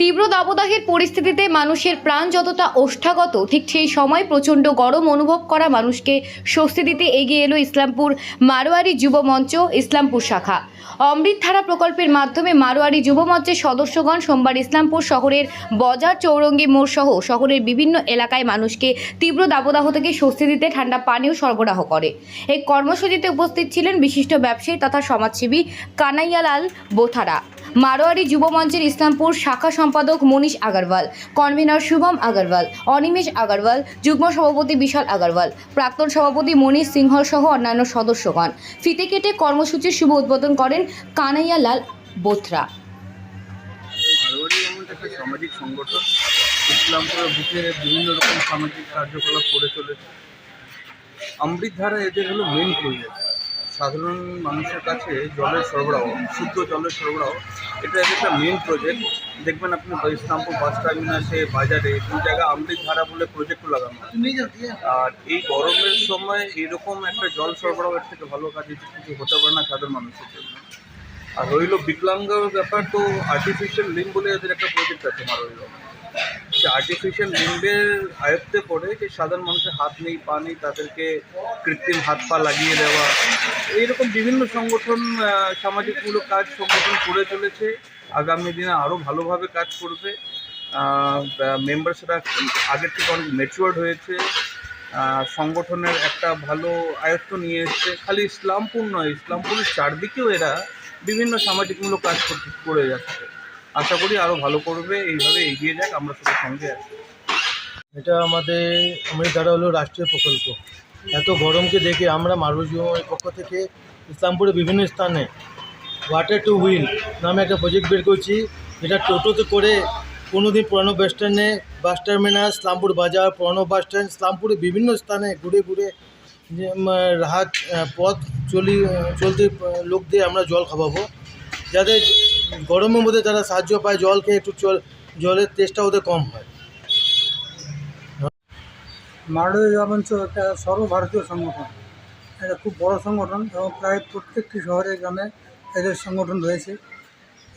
তীব্র দাবদাহের পরিস্থিতিতে মানুষের প্রাণ যতটা ওষ্ঠাগত, ঠিক সেই সময় প্রচণ্ড গরম অনুভব করা মানুষকে স্বস্তি দিতে এগিয়ে এলো ইসলামপুর মারোয়ারি যুব মঞ্চ, ইসলামপুর শাখা। অমৃতধারা প্রকল্পের মাধ্যমে মারোয়ারি যুব মঞ্চের সদস্যগণ সোমবার ইসলামপুর শহরের বজার চৌরঙ্গি মোড় সহ শহরের বিভিন্ন এলাকায় মানুষকে তীব্র দাবদাহ থেকে স্বস্তি দিতে ঠান্ডা পানীয় সরবরাহ করে। এই কর্মসূচিতে উপস্থিত ছিলেন বিশিষ্ট ব্যবসায়ী তথা সমাজসেবী কানাইয়ালাল বোথারা। মারোয়ারি যুব মঞ্চের ইসলামপুর শাখা সম্পাদক মনীষ আগারওয়াল, কনভেনর শুভম আগারওয়াল, অনিমেষ আগারওয়াল, যুগ্ম সভাপতি বিশাল আগারওয়াল, প্রাক্তন সভাপতি মনীষ সিংহল সহ অন্যান্য সদস্যগণ। ফিতে কেটে কর্মসূচির শুভ উদ্বোধন করেন বোথরা। মারোয়ারি এমন একটা সামাজিক সংগঠন ইসলামপুরের বিভিন্ন রকম সামাজিক কার্যকলাপ করে চলেছে। অমৃতধারা এদের হলো মেন প্রজেক্ট সাধারণ মানুষের কাছে জলের সরবরাহ শুদ্ধ জলের সরবরাহ এটা একটা মেন প্রজেক্ট দেখবেন আপনি ইসলামপুর বাস টার্মিনাসে বাজারে দু জায়গায় অমৃতধারা বলে প্রজেক্ট লাগানো আর এই গরমের সময় এরকম একটা জল সরবরাহের থেকে ভালো কাজ কিছু হতে পারে না সাধারণ মানুষের জন্য। আর রইল বিকলাঙ্গর ব্যাপার তো আর্টিফিশিয়াল লিম্ব বলে এদের একটা প্রজেক্ট আছে আমার রইল। সে আর্টিফিশিয়াল লিম্বের আয়ত্তে পড়ে যে সাধারণ মানুষের হাত নেই, পা নেই, তাদেরকে কৃত্রিম হাত পা লাগিয়ে দেওয়া। এইরকম বিভিন্ন সংগঠন সামাজিকমূলক কাজ সংগঠন করে চলেছে। আগামী দিনে আরও ভালোভাবে কাজ করবে। মেম্বার্সরা আগের থেকে অনেক ম্যাচিওর্ড হয়েছে। সংগঠনের একটা ভালো আয়ত্ত নিয়ে এসছে। খালি ইসলামপুর নয়, ইসলামপুরের চারদিকেও এরা বিভিন্ন সামাজিকমূলক কাজ করে যাচ্ছে। আশা করি আরও ভালো করবে, এইভাবে এগিয়ে যাক, আমরা সবার সঙ্গে আছি। এটা আমাদের আমাদের দ্বারা হলো রাষ্ট্রীয় প্রকল্প। এত গরমকে দেখে আমরা মারুজুমের পক্ষ থেকে ইসলামপুরের বিভিন্ন স্থানে ওয়াটার টু হুইল নামে একটা প্রজেক্ট বের করছি। যেটা টোটোতে করে কোনো দিন পুরানো বাস স্ট্যান্ডে বাস টার্মিনাস ইসলামপুর বাজার, পুরানো বাস স্ট্যান্ড ইসলামপুরের বিভিন্ন স্থানে ঘুরে ঘুরে রাহাত পথ চলি চলতে লোকদের আমরা জল খাওয়াবো। যাতে গরমের মধ্যে তারা সাহায্য পায়, জল খেয়ে একটু জল জলের তেষ্টা ওদের কম হয়। মারোয়ারি মঞ্চ একটা সর্বভারতীয় সংগঠন। এটা খুব বড় সংগঠন এবং প্রায় প্রত্যেকটি শহরে গ্রামে এদের সংগঠন রয়েছে।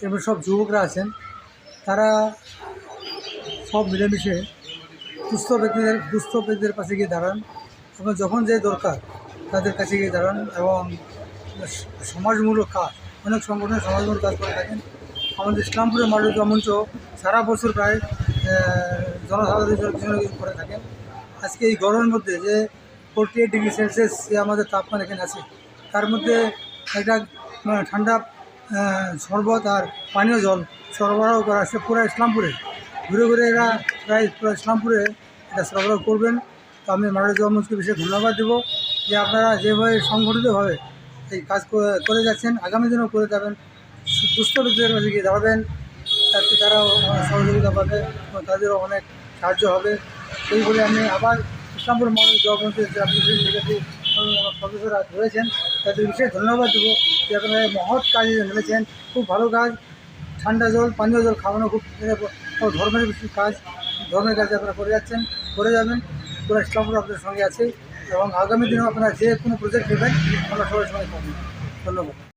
এবং সব যুবকরা আছেন। তারা সব মিলেমিশে দুস্থ ব্যক্তিদের দুস্থ ব্যক্তিদের পাশে গিয়ে দাঁড়ান এবং যখন যে দরকার তাদের কাছে গিয়ে দাঁড়ান এবং সমাজমূলক কাজ অনেক সংগঠনের সমাজমূলক কাজ করে থাকেন। আমাদের ইসলামপুরের মারুয়া মঞ্চ সারা বছর প্রায় জনসাধারণের কিছু করে থাকেন। আজকে এই গরমের মধ্যে যে ফোরটি এইট ডিগ্রি সেলসিয়াস যে আমাদের তাপমান এখানে আছে, তার মধ্যে একটা মানে ঠান্ডা শরবত আর পানীয় জল সরবরাহ করা আছে পুরো ইসলামপুরে। ঘুরে ঘুরে এরা প্রায় পুরো ইসলামপুরে এটা সরবরাহ করবেন। তো আমি মারা জমজকে বিশেষ ধন্যবাদ দেবো যে আপনারা যেভাবে সংগঠিতভাবে এই কাজ করে- যাচ্ছেন, আগামী দিনেও করে যাবেন। দুস্থ লোকদের কাছে গিয়ে দাঁড়াবেন, তাতে তারাও সহযোগিতা পাবে তাদেরও অনেক সাহায্য হবে। এই বলে আমি আবার ইসলামপুর মহানগর জগন্নাথের যে আপনি সদস্যরা রয়েছেন, তাদের বিশেষ ধন্যবাদ দেবো যে আপনারা মহৎ কাজে নেমেছেন। খুব ভালো কাজ, ঠান্ডা জল, পানীয় জল খাওয়ানো খুব ধর্মের বেশি কাজ, ধর্মের কাজ আপনারা করে যাচ্ছেন, করে যাবেন। পুরো ইসলামপুর আপনাদের সঙ্গে আছে। এবং আগামী দিনেও আপনারা যে কোনো প্রজেক্ট নেবেন আমরা সবাই সবাই ধন্যবাদ।